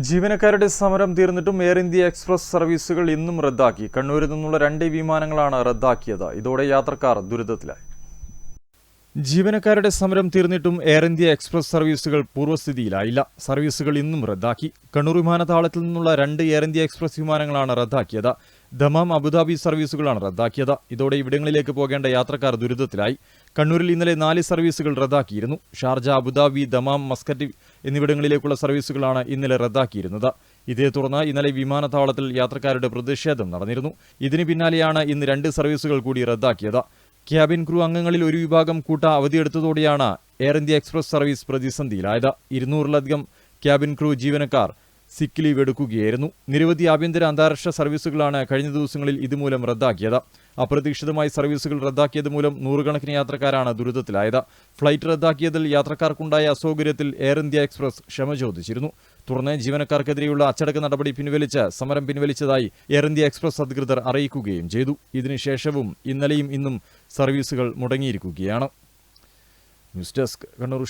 ജീവനക്കാരുടെ സമരം തീർന്നിട്ടും air India express സർവീസുകൾ ഇന്നും റദ്ദാക്കി. കണ്ണൂരിൽ നിന്നുള്ള രണ്ട് വിമാനങ്ങളാണ് റദ്ദാക്കിയത്. ഇതോടെ യാത്രക്കാർ ദുരിതത്തിലായി. ജീവനക്കാരുടെ സമരം തീർന്നിട്ടും എയർ ഇന്ത്യ എക്സ്പ്രസ് സർവീസുകൾ പൂർവസ്ഥിതിയിലായില്ല. സർവീസുകൾ ഇന്നും റദ്ദാക്കി. കണ്ണൂർ വിമാനത്താവളത്തിൽ നിന്നുള്ള രണ്ട് എയർ ഇന്ത്യ എക്സ്പ്രസ് വിമാനങ്ങളാണ് റദ്ദാക്കിയത്. ദമാം അബുദാബി സർവീസുകളാണ് റദ്ദാക്കിയത്. ഇതോടെ ഇവിടങ്ങളിലേക്ക് പോകേണ്ട യാത്രക്കാർ ദുരിതത്തിലായി. കണ്ണൂരിൽ ഇന്നലെ നാല് സർവീസുകൾ റദ്ദാക്കിയിരുന്നു. Sharjah Abu Dhabi Dammam Muscat എന്നിവിടങ്ങളിലേക്കുള്ള സർവീസുകളാണ് ഇന്നലെ റദ്ദാക്കിയിരുന്നത്. ഇതേ തുടർന്ന് ഇന്നലെ വിമാനത്താവളത്തിൽ യാത്രക്കാരുടെ പ്രതിഷേധം നടന്നിരുന്നു. ഇതിന് പിന്നാലെയാണ് ഇന്ന് രണ്ട് സർവീസുകൾ കൂടി റദ്ദാക്കിയത്. ക്യാബിൻ ക്രൂ അംഗങ്ങളിൽ ഒരു വിഭാഗം കൂട്ട അവധിയെടുത്തതോടെയാണ് എയർ ഇന്ത്യ എക്സ്പ്രസ് സർവീസ് പ്രതിസന്ധിയിലായത്. ഇരുന്നൂറിലധികം ക്യാബിൻ ക്രൂ ജീവനക്കാർ സിക്ക് ലീവ് എടുക്കുകയായിരുന്നു. നിരവധി ആഭ്യന്തര അന്താരാഷ്ട്ര സർവീസുകളാണ് കഴിഞ്ഞ ദിവസങ്ങളിൽ ഇതുമൂലം റദ്ദാക്കിയത്. അപ്രതീക്ഷിതമായി സർവീസുകൾ റദ്ദാക്കിയത് മൂലം നൂറുകണക്കിന് യാത്രക്കാരാണ് ദുരിതത്തിലായത്. ഫ്ലൈറ്റ് റദ്ദാക്കിയതിൽ യാത്രക്കാർക്കുണ്ടായ അസൗകര്യത്തിൽ എയർ ഇന്ത്യ എക്സ്പ്രസ് ക്ഷമ ചോദിച്ചിരുന്നു. തുടർന്ന് ജീവനക്കാർക്കെതിരെയുള്ള അച്ചടക്ക നടപടി പിൻവലിച്ച് സമരം പിൻവലിച്ചതായി എയർ ഇന്ത്യ എക്സ്പ്രസ് അധികൃതർ അറിയിക്കുകയും ചെയ്തു. ഇതിനുശേഷവും ഇന്നലെയും ഇന്നും സർവീസുകൾ മുടങ്ങിയിരിക്കുകയാണ്. News desk Kannur